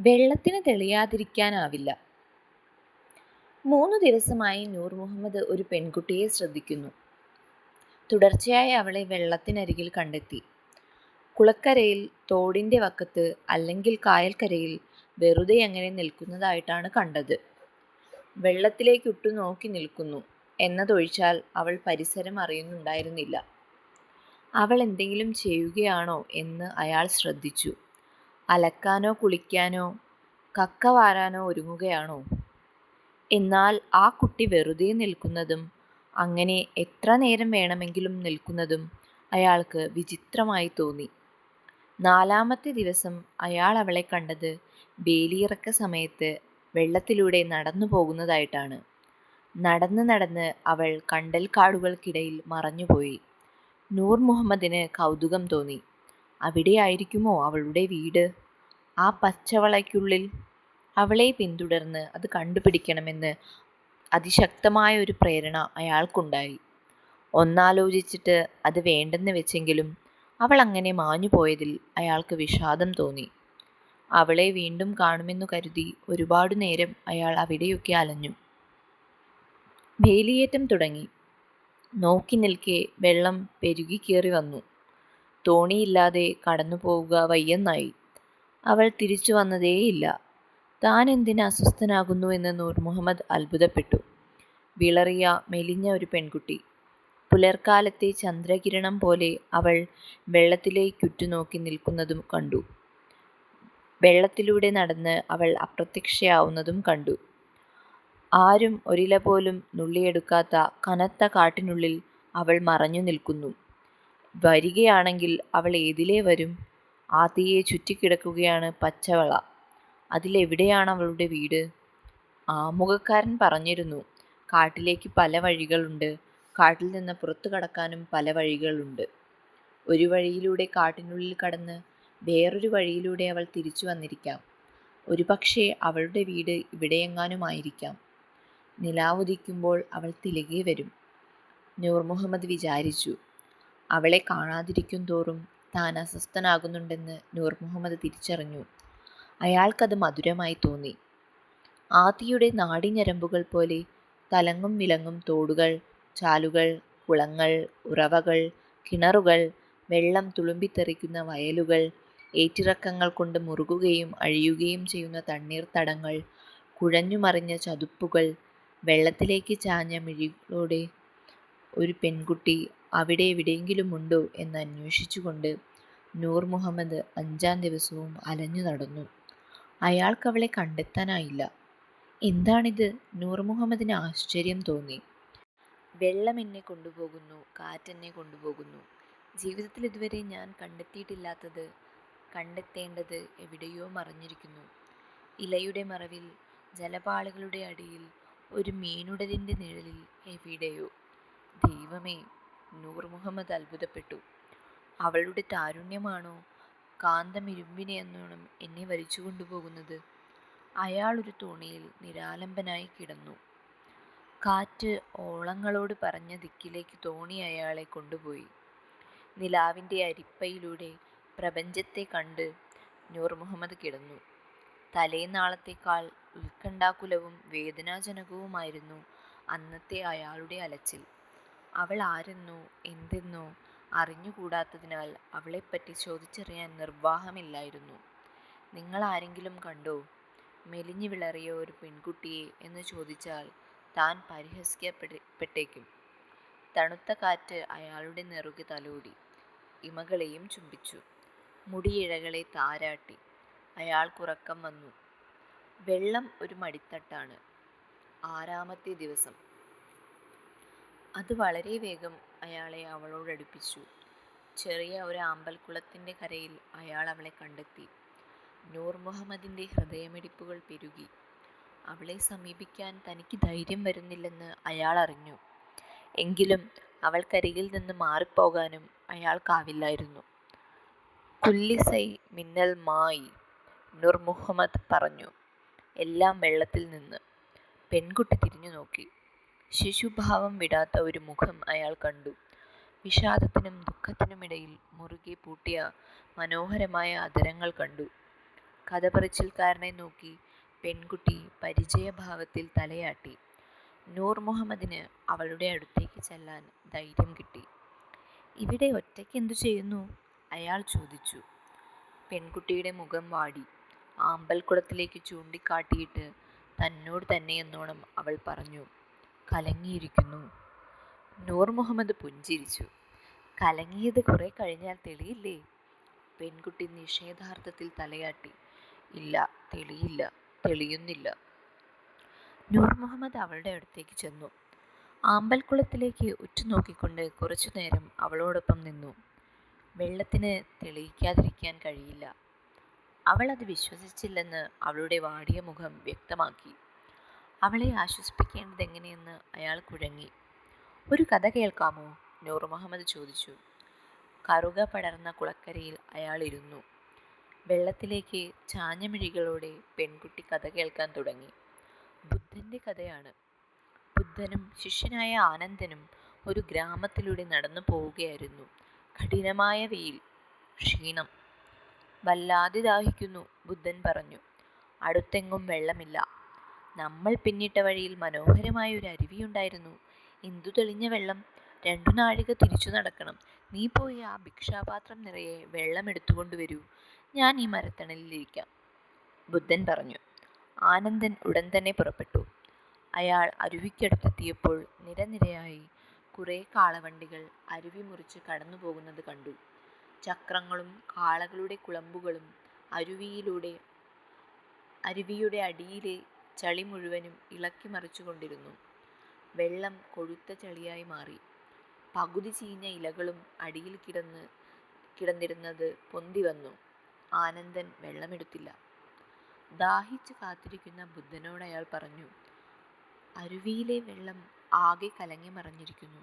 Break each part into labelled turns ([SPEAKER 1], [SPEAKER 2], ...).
[SPEAKER 1] വെള്ളത്തിന് തെളിയാതിരിക്കാനാവില്ല. മൂന്ന് ദിവസമായി നൂർ മുഹമ്മദ് ഒരു പെൺകുട്ടിയെ ശ്രദ്ധിക്കുന്നു. തുടർച്ചയായി അവളെ വെള്ളത്തിനരികിൽ കണ്ടെത്തി. കുളക്കരയിൽ തോടിന്റെ വക്കത്ത് അല്ലെങ്കിൽ കായൽക്കരയിൽ വെറുതെ അങ്ങനെ നിൽക്കുന്നതായിട്ടാണ് കണ്ടത്. വെള്ളത്തിലേക്ക് ഇട്ടു നോക്കി നിൽക്കുന്നു. എന്നതൊഴിച്ചാൽ അവൾ പരിസരം അറിയുന്നുണ്ടായിരുന്നില്ല. അവൾ എന്തെങ്കിലും ചെയ്യുകയാണോ എന്ന് അയാൾ ശ്രദ്ധിച്ചു. അലക്കാനോ കുളിക്കാനോ കക്ക വാരാനോ ഒരുങ്ങുകയാണോ? എന്നാൽ ആ കുട്ടി വെറുതെ നിൽക്കുന്നതും അങ്ങനെ എത്ര നേരം വേണമെങ്കിലും നിൽക്കുന്നതും അയാൾക്ക് വിചിത്രമായി തോന്നി. നാലാമത്തെ ദിവസം അയാൾ അവളെ കണ്ടത് വേലിയിറക്ക സമയത്ത് വെള്ളത്തിലൂടെ നടന്നു പോകുന്നതായിട്ടാണ്. നടന്ന് നടന്ന് അവൾ കണ്ടൽക്കാടുകൾക്കിടയിൽ മറഞ്ഞുപോയി. നൂർ മുഹമ്മദിന് കൗതുകം തോന്നി. അവിടെയായിരിക്കുമോ അവളുടെ വീട്? ആ പച്ചവളയ്ക്കുള്ളിൽ അവളെ പിന്തുടർന്ന് അത് കണ്ടുപിടിക്കണമെന്ന് അതിശക്തമായ ഒരു പ്രേരണ അയാൾക്കുണ്ടായി. ഒന്നാലോചിച്ചിട്ട് അത് വേണ്ടെന്ന് വെച്ചെങ്കിലും അവൾ അങ്ങനെ മാഞ്ഞു പോയതിൽ അയാൾക്ക് വിഷാദം തോന്നി. അവളെ വീണ്ടും കാണുമെന്നു കരുതി ഒരുപാട് നേരം അയാൾ അവിടെയൊക്കെ അലഞ്ഞു. വേലിയേറ്റം തുടങ്ങി. നോക്കി നിൽക്കെ വെള്ളം പെരുകി കയറി വന്നു. തോണിയില്ലാതെ കടന്നു പോവുക വയ്യെന്നായി. അവൾ തിരിച്ചു വന്നതേയില്ല. താൻ എന്തിന് അസ്വസ്ഥനാകുന്നു എന്ന് നൂർ മുഹമ്മദ് അത്ഭുതപ്പെട്ടു. വിളറിയ മെലിഞ്ഞ ഒരു പെൺകുട്ടി. പുലർക്കാലത്തെ ചന്ദ്രകിരണം പോലെ അവൾ വെള്ളത്തിലേക്കുറ്റുനോക്കി നിൽക്കുന്നതും കണ്ടു. വെള്ളത്തിലൂടെ നടന്ന് അവൾ അപ്രത്യക്ഷയാവുന്നതും കണ്ടു. ആരും ഒരില പോലും നുള്ളിയെടുക്കാത്ത കനത്ത കാട്ടിനുള്ളിൽ അവൾ മറഞ്ഞു നിൽക്കുന്നു. വരികയാണെങ്കിൽ അവൾ ഏതിലേ വരും? ആ തീയെ ചുറ്റിക്കിടക്കുകയാണ് പച്ചവള. അതിലെവിടെയാണ് അവളുടെ വീട്? ആമുഖക്കാരൻ പറഞ്ഞിരുന്നു കാട്ടിലേക്ക് പല വഴികളുണ്ട്. കാട്ടിൽ നിന്ന് പുറത്തു കടക്കാനും പല വഴികളുണ്ട്. ഒരു വഴിയിലൂടെ കാട്ടിനുള്ളിൽ കടന്ന് വേറൊരു വഴിയിലൂടെ അവൾ തിരിച്ചു വന്നിരിക്കാം. ഒരുപക്ഷെ അവളുടെ വീട് ഇവിടെയെങ്ങാനുമായിരിക്കാം. നിലാവുദിക്കുമ്പോൾ അവൾ തിരികെ വരും. നൂർ മുഹമ്മദ് വിചാരിച്ചു അവളെ കാണാതിരിക്കും തോറും താൻ അസ്വസ്ഥനാകുന്നുണ്ടെന്ന് നൂർ മുഹമ്മദ് തിരിച്ചറിഞ്ഞു. അയാൾക്കത് മധുരമായി തോന്നി. ആദിയുടെ നാടിഞരമ്പുകൾ പോലെ തലങ്ങും വിലങ്ങും തോടുകൾ ചാലുകൾ കുളങ്ങൾ ഉറവകൾ കിണറുകൾ വെള്ളം തുളുമ്പിത്തെറിക്കുന്ന വയലുകൾ ഏറ്റിറക്കങ്ങൾ കൊണ്ട് മുറുകുകയും അഴിയുകയും ചെയ്യുന്ന തണ്ണീർത്തടങ്ങൾ കുഴഞ്ഞുമറിഞ്ഞ ചതുപ്പുകൾ വെള്ളത്തിലേക്ക് ചാഞ്ഞ മിഴികളോടെ ഒരു പെൺകുട്ടി അവിടെ എവിടെയെങ്കിലും ഉണ്ടോ എന്ന് അന്വേഷിച്ചുകൊണ്ട് നൂർ മുഹമ്മദ് അഞ്ചാം ദിവസവും അലഞ്ഞു നടന്നു. അയാൾക്കവളെ കണ്ടെത്താനായില്ല. എന്താണിത്? നൂർ മുഹമ്മദിന് ആശ്ചര്യം തോന്നി. വെള്ളം എന്നെ കൊണ്ടുപോകുന്നു കാറ്റെന്നെ കൊണ്ടുപോകുന്നു. ജീവിതത്തിൽ ഇതുവരെ ഞാൻ കണ്ടെത്തിയിട്ടില്ലാത്തത് കണ്ടെത്തേണ്ടത് എവിടെയോ മറഞ്ഞിരിക്കുന്നു. ഇലയുടെ മറവിൽ ജലപാളികളുടെ അടിയിൽ ഒരു മീനുടലിന്റെ നിഴലിൽ എവിടെയോ. ദൈവമേ നൂർ മുഹമ്മദ് അത്ഭുതപ്പെട്ടു. അവളുടെ താരുണ്യമാണോ കാന്തമിരുമ്പിനെ എന്നോണം എന്നെ വലിച്ചു കൊണ്ടുപോകുന്നത്? അയാൾ ഒരു തോണിയിൽ നിരാലംബനായി കിടന്നു. കാറ്റ് ഓളങ്ങളോട് പറഞ്ഞ ദിക്കിലേക്ക് തോണി അയാളെ കൊണ്ടുപോയി. നിലാവിന്റെ അരിപ്പയിലൂടെ പ്രപഞ്ചത്തെ കണ്ട് നൂർ മുഹമ്മദ് കിടന്നു. തലേനാളത്തേക്കാൾ ഉത്കണ്ഠാകുലവും വേദനാജനകവുമായിരുന്നു അന്നത്തെ അയാളുടെ അലച്ചിൽ. അവൾ ആരെന്നോ എന്തെന്നോ അറിഞ്ഞുകൂടാത്തതിനാൽ അവളെപ്പറ്റി ചോദിച്ചറിയാൻ നിർവാഹമില്ലായിരുന്നു. നിങ്ങൾ ആരെങ്കിലും കണ്ടോ? മെലിഞ്ഞു വിളറിയ ഒരു പെൺകുട്ടിയെ എന്ന് ചോദിച്ചാൽ താൻ പരിഹസിക്കപ്പെട്ടേക്കും. തണുത്ത കാറ്റ് അയാളുടെ നെറുകി തലോടി. ഇമകളെയും ചുംബിച്ചു. മുടിയിഴകളെ താരാട്ടി. അയാൾക്കുറക്കം വന്നു. വെള്ളം ഒരു മടിത്തട്ടാണ്. ആറാമത്തെ ദിവസം. അത് വളരെ വേഗം അയാളെ അവളോടടുപ്പിച്ചു ചെറിയ ഒരു ആമ്പൽക്കുളത്തിന്റെ കരയിൽ അയാൾ അവളെ കണ്ടെത്തി. നൂർ മുഹമ്മദിന്റെ ഹൃദയമിടിപ്പുകൾ പെരുകി. അവളെ സമീപിക്കാൻ തനിക്ക് ധൈര്യം വരുന്നില്ലെന്ന് അയാൾ അറിഞ്ഞു. എങ്കിലും അവൾക്കരികിൽ നിന്ന് മാറിപ്പോകാനും അയാൾക്കാവില്ലായിരുന്നു. കുല്ലിസൈ മിന്നൽ മായി നൂർ മുഹമ്മദ് പറഞ്ഞു. എല്ലാം വെള്ളത്തിൽ നിന്ന്. പെൺകുട്ടി തിരിഞ്ഞു നോക്കി ശിശുഭാവം വിടാത്ത ഒരു മുഖം അയാൾ കണ്ടു. വിഷാദത്തിനും ദുഃഖത്തിനുമിടയിൽ മുറുകെ പൂട്ടിയ മനോഹരമായ അതരങ്ങൾ കണ്ടു. കഥ പറച്ചിൽക്കാരനെ നോക്കി പെൺകുട്ടി പരിചയഭാവത്തിൽ തലയാട്ടി. നൂർ മുഹമ്മദിന് അവളുടെ അടുത്തേക്ക് ചെല്ലാൻ ധൈര്യം കിട്ടി. ഇവിടെ ഒറ്റയ്ക്ക് എന്തു ചെയ്യുന്നു? അയാൾ ചോദിച്ചു. പെൺകുട്ടിയുടെ മുഖം വാടി. ആമ്പൽക്കുളത്തിലേക്ക് ചൂണ്ടിക്കാട്ടിയിട്ട് തന്നോട് തന്നെ എന്നോണം അവൾ പറഞ്ഞു. കലങ്ങിയിരിക്കുന്നു. നൂർ മുഹമ്മദ് പുഞ്ചിരിച്ചു. കലങ്ങിയത് കുറെ കഴിഞ്ഞാൽ തെളിയില്ലേ? പെൺകുട്ടി നിഷേധാർത്ഥത്തിൽ തലയാട്ടി. ഇല്ല തെളിയില്ല തെളിയുന്നില്ല. നൂർ മുഹമ്മദ് അവളുടെ അടുത്തേക്ക് ചെന്നു. ആമ്പൽക്കുളത്തിലേക്ക് ഉറ്റുനോക്കിക്കൊണ്ട് കുറച്ചു നേരം അവളോടൊപ്പം നിന്നു. വെള്ളത്തിന് തെളിയിക്കാതിരിക്കാൻ കഴിയില്ല. അവൾ അത് വിശ്വസിച്ചില്ലെന്ന് അവളുടെ വാടിയ മുഖം വ്യക്തമാക്കി. അവളെ ആശ്വസിപ്പിക്കേണ്ടത് എങ്ങനെയെന്ന് അയാൾ കുഴങ്ങി. ഒരു കഥ കേൾക്കാമോ? നൂർ മുഹമ്മദ് ചോദിച്ചു. കറുക പടർന്ന കുളക്കരയിൽ അയാൾ ഇരുന്നു. വെള്ളത്തിലേക്ക് ചാഞ്ഞമിഴികളോടെ പെൺകുട്ടി കഥ കേൾക്കാൻ തുടങ്ങി. ബുദ്ധന്റെ കഥയാണ്. ബുദ്ധനും ശിഷ്യനായ ആനന്ദനും ഒരു ഗ്രാമത്തിലൂടെ നടന്നു പോവുകയായിരുന്നു. കഠിനമായ വെയിൽ ക്ഷീണം വല്ലാതെ ദാഹിക്കുന്നു ബുദ്ധൻ പറഞ്ഞു. അടുത്തെങ്ങും വെള്ളമില്ല. നമ്മൾ പിന്നിട്ട വഴിയിൽ മനോഹരമായ ഒരു അരുവിയുണ്ടായിരുന്നു. എന്തു തെളിഞ്ഞ വെള്ളം രണ്ടു നാഴിക തിരിച്ചു നടക്കണം. നീ പോയി ആ ഭിക്ഷാപാത്രം നിറയെ വെള്ളം എടുത്തുകൊണ്ടുവരൂ ഞാൻ ഈ മരത്തണലിലിരിക്കാം. ബുദ്ധൻ പറഞ്ഞു. ആനന്ദൻ ഉടൻ തന്നെ പുറപ്പെട്ടു. അയാൾ അരുവിക്കടുത്തെത്തിയപ്പോൾ നിരനിരയായി കുറേ കാളവണ്ടികൾ അരുവി മുറിച്ച് കടന്നു പോകുന്നത് കണ്ടു. ചക്രങ്ങളും കാളകളുടെ കുളമ്പുകളും അരുവിയിലൂടെ അരുവിയുടെ അടിയിലെ ചളി മുഴുവനും ഇളക്കി മറിച്ചുകൊണ്ടിരുന്നു. വെള്ളം കൊഴുത്ത ചളിയായി മാറി. പകുതി ചീഞ്ഞ ഇലകളും അടിയിൽ കിടന്ന് കിടന്നിരുന്നത് പൊന്തി വന്നു. ആനന്ദൻ വെള്ളമെടുത്തില്ല. ദാഹിച്ച് കാത്തിരിക്കുന്ന ബുദ്ധനോട് അയാൾ പറഞ്ഞു അരുവിയിലെ വെള്ളം ആകെ കലങ്ങി മറിഞ്ഞിരിക്കുന്നു.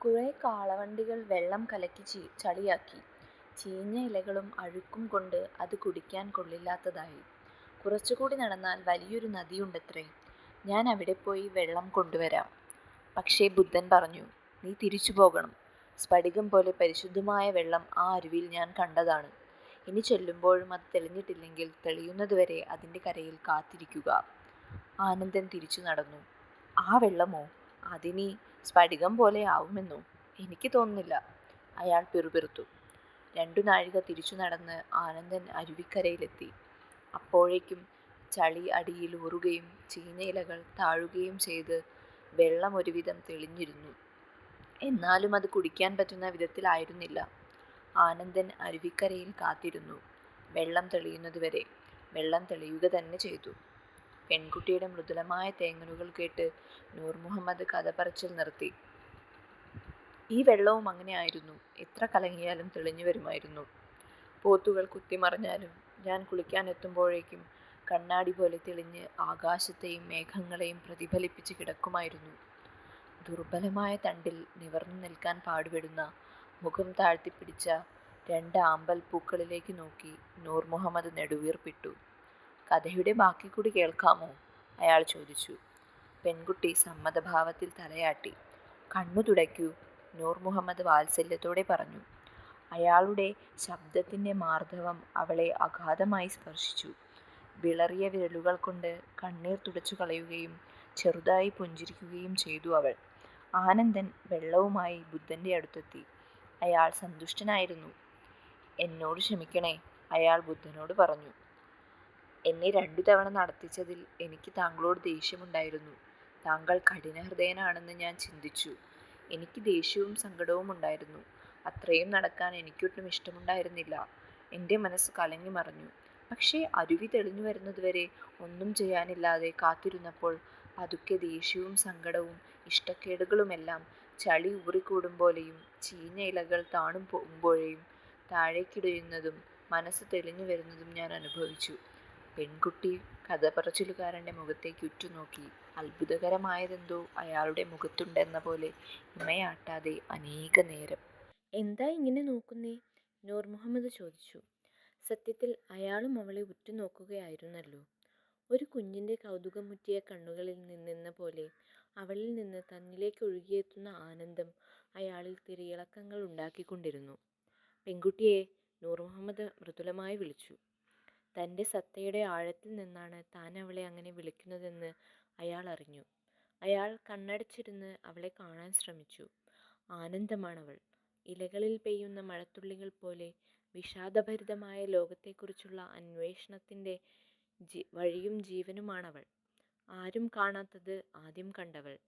[SPEAKER 1] കുറെ കാളവണ്ടികൾ വെള്ളം കലക്കി ചീ ചളിയാക്കി. ചീഞ്ഞ ഇലകളും അഴുക്കും കൊണ്ട് അത് കുടിക്കാൻ കൊള്ളില്ലാത്തതായി. കുറച്ചുകൂടി നടന്നാൽ വലിയൊരു നദിയുണ്ടത്രേ. ഞാൻ അവിടെ പോയി വെള്ളം കൊണ്ടുവരാം. പക്ഷേ ബുദ്ധൻ പറഞ്ഞു നീ തിരിച്ചു പോകണം. സ്ഫടികം പോലെ പരിശുദ്ധമായ വെള്ളം ആ അരുവിയിൽ ഞാൻ കണ്ടതാണ്. ഇനി ചെല്ലുമ്പോഴും അത് തെളിഞ്ഞിട്ടില്ലെങ്കിൽ തെളിയുന്നതുവരെ അതിന്റെ കരയിൽ കാത്തിരിക്കുക ആനന്ദൻ തിരിച്ചു നടന്നു. ആ വെള്ളമോ? അതിനി സ്ഫടികം പോലെ ആവുമെന്നോ? എനിക്ക് തോന്നുന്നില്ല അയാൾ പിറുപിറുത്തു. രണ്ടു നാഴിക തിരിച്ചു നടന്ന് ആനന്ദൻ അരുവിക്കരയിലെത്തി. അപ്പോഴേക്കും ചളി അടിയിൽ ഊറുകയും ചീഞ്ഞ ഇലകൾ താഴുകയും ചെയ്ത് വെള്ളം ഒരുവിധം തെളിഞ്ഞിരുന്നു. എന്നാലും അത് കുടിക്കാൻ പറ്റുന്ന വിധത്തിലായിരുന്നില്ല. ആനന്ദൻ അരുവിക്കരയിൽ കാത്തിരുന്നു. വെള്ളം തെളിയുന്നതുവരെ വെള്ളം തെളിയുക തന്നെ ചെയ്തു. പെൺകുട്ടിയുടെ മൃദുലമായ തേങ്ങലുകൾ കേട്ട് നൂർ മുഹമ്മദ് കഥ പറച്ചിൽ നിർത്തി. ഈ വെള്ളവും അങ്ങനെയായിരുന്നു എത്ര കലങ്ങിയാലും തെളിഞ്ഞു വരുമായിരുന്നു. പോത്തുകൾ കുത്തിമറിഞ്ഞാലും ഞാൻ കുളിക്കാൻ എത്തുമ്പോഴേക്കും കണ്ണാടി പോലെ തെളിഞ്ഞ് ആകാശത്തെയും മേഘങ്ങളെയും പ്രതിഫലിപ്പിച്ച് കിടക്കുമായിരുന്നു. ദുർബലമായ തണ്ടിൽ നിവർന്നു നിൽക്കാൻ പാടുപെടുന്ന മുഖം താഴ്ത്തിപ്പിടിച്ച രണ്ട് ആമ്പൽ പൂക്കളിലേക്ക് നോക്കി നൂർ മുഹമ്മദ് നെടുവീർപ്പിട്ടു. കഥയുടെ ബാക്കി കൂടി കേൾക്കാമോ? അയാൾ ചോദിച്ചു. പെൺകുട്ടി സമ്മതഭാവത്തിൽ തലയാട്ടി. കണ്ണു തുടയ്ക്കൂ നൂർ മുഹമ്മദ് വാത്സല്യത്തോടെ പറഞ്ഞു. അയാളുടെ ശബ്ദത്തിന്റെ മാർദ്ദവം അവളെ അഗാധമായി സ്പർശിച്ചു. വിളറിയ വിരലുകൾ കൊണ്ട് കണ്ണീർ തുടച്ചു കളയുകയും ചെറുതായി പുഞ്ചിരിക്കുകയും ചെയ്തു അവൾ. ആനന്ദൻ വെള്ളവുമായി ബുദ്ധന്റെ അടുത്തെത്തി. അയാൾ സന്തുഷ്ടനായിരുന്നു. എന്നോട് ക്ഷമിക്കണേ അയാൾ ബുദ്ധനോട് പറഞ്ഞു. എന്നെ രണ്ടു തവണ നടത്തിച്ചതിൽ എനിക്ക് താങ്കളോട് ദേഷ്യമുണ്ടായിരുന്നു. താങ്കൾ കഠിനഹൃദയനാണെന്ന് ഞാൻ ചിന്തിച്ചു. എനിക്ക് ദേഷ്യവും സങ്കടവും ഉണ്ടായിരുന്നു. അത്രയും നടക്കാൻ എനിക്കൊട്ടും ഇഷ്ടമുണ്ടായിരുന്നില്ല. എന്റെ മനസ്സ് കലങ്ങി മറിഞ്ഞു. പക്ഷേ അരുവി തെളിഞ്ഞു വരുന്നതുവരെ ഒന്നും ചെയ്യാനില്ലാതെ കാത്തിരുന്നപ്പോൾ പതുക്കെ ദേഷ്യവും സങ്കടവും ഇഷ്ടക്കേടുകളുമെല്ലാം ചളി ഊറിക്കൂടും പോലെയും ചീഞ്ഞ ഇലകൾ താണും പോകുമ്പോഴേയും താഴേക്കിടയുന്നതും മനസ്സ് തെളിഞ്ഞു വരുന്നതും ഞാൻ അനുഭവിച്ചു. പെൺകുട്ടി കഥ പറച്ചിലുകാരന്റെ മുഖത്തേക്ക് ഉറ്റുനോക്കി അത്ഭുതകരമായതെന്തോ അയാളുടെ മുഖത്തുണ്ടെന്ന പോലെ ഇമയാട്ടാതെ അനേക നേരം എന്താ ഇങ്ങനെ നോക്കുന്നേ? നൂർ മുഹമ്മദ് ചോദിച്ചു. സത്യത്തിൽ അയാളും അവളെ ഉറ്റുനോക്കുകയായിരുന്നല്ലോ. ഒരു കുഞ്ഞിന്റെ കൗതുകമുറ്റിയ കണ്ണുകളിൽ നിന്നെന്ന പോലെ അവളിൽ നിന്ന് തന്നിലേക്ക് ഒഴുകിയെത്തുന്ന ആനന്ദം അയാളിൽ തിരിയിളക്കങ്ങൾ ഉണ്ടാക്കിക്കൊണ്ടിരുന്നു. പെൺകുട്ടിയെ നൂർ മുഹമ്മദ് മൃദുലമായി വിളിച്ചു. തന്റെ സത്തയുടെ ആഴത്തിൽ നിന്നാണ് താൻ അവളെ അങ്ങനെ വിളിക്കുന്നതെന്ന് അയാൾ അറിഞ്ഞു. അയാൾ കണ്ണടച്ചിരുന്ന് അവളെ കാണാൻ ശ്രമിച്ചു. ആനന്ദമാണവൾ. ഇലകളിൽ പെയ്യുന്ന മഴത്തുള്ളികൾ പോലെ വിഷാദഭരിതമായ ലോകത്തെക്കുറിച്ചുള്ള അന്വേഷണത്തിന്റെ ജി വഴിയും ജീവനുമാണവൾ. ആരും കാണാത്തത് ആദ്യം കണ്ടവൾ.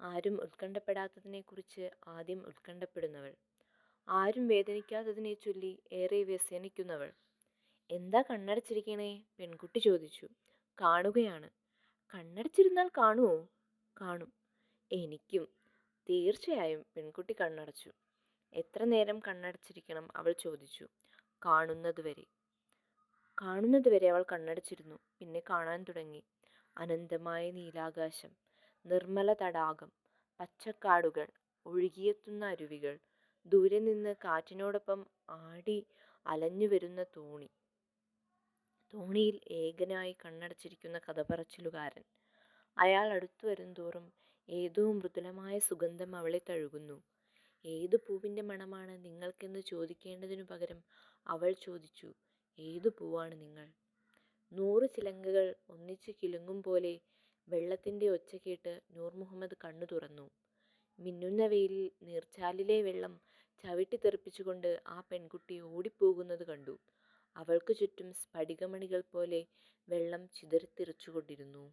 [SPEAKER 1] ആരും ഉത്കണ്ഠപ്പെടാത്തതിനെക്കുറിച്ച് ആദ്യം ഉത്കണ്ഠപ്പെടുന്നവൾ. ആരും വേദനിക്കാത്തതിനെ ചൊല്ലി ഏറെ വ്യസനിക്കുന്നവൾ. എന്താ കണ്ണടച്ചിരിക്കണേ? പെൺകുട്ടി ചോദിച്ചു. കാണുകയാണ്. കണ്ണടച്ചിരുന്നാൽ കാണുമോ കാണും. എനിക്കും. തീർച്ചയായും. പെൺകുട്ടി കണ്ണടച്ചു. എത്ര നേരം കണ്ണടച്ചിരിക്കണം? അവൾ ചോദിച്ചു. കാണുന്നതുവരെ. കാണുന്നതുവരെ അവൾ കണ്ണടച്ചിരുന്നു. പിന്നെ കാണാൻ തുടങ്ങി. അനന്തമായ നീലാകാശം നിർമ്മല തടാകം പച്ചക്കാടുകൾ ഒഴുകിയെത്തുന്ന അരുവികൾ ദൂരെ നിന്ന് കാറ്റിനോടൊപ്പം ആടി അലഞ്ഞു വരുന്ന തോണി. തോണിയിൽ ഏകനായി കണ്ണടച്ചിരിക്കുന്ന കഥ പറച്ചിലുകാരൻ അയാൾ അടുത്തു വരുംതോറും ഏതോ മൃദുലമായ സുഗന്ധം അവളെ തഴുകുന്നു. ഏതു പൂവിന്റെ മണമാണ് നിങ്ങൾക്കെന്ന് ചോദിക്കേണ്ടതിനു പകരം അവൾ ചോദിച്ചു ഏതു പൂവാണ് നിങ്ങൾ? നൂറ് ചിലങ്കകൾ ഒന്നിച്ച് കിലുങ്ങും പോലെ വെള്ളത്തിന്റെ ഒച്ച കേട്ട് നൂർ മുഹമ്മദ് കണ്ണു തുറന്നു. മിന്നുന്ന വെയിലിൽ നീർച്ചാലിലെ വെള്ളം ചവിട്ടി തെറിപ്പിച്ചുകൊണ്ട് ആ പെൺകുട്ടി ഓടിപ്പോകുന്നത് കണ്ടു. അവൾക്ക് ചുറ്റും സ്ഫടികമണികൾ പോലെ വെള്ളം ചിതറിത്തെറിച്ചുകൊണ്ടിരുന്നു.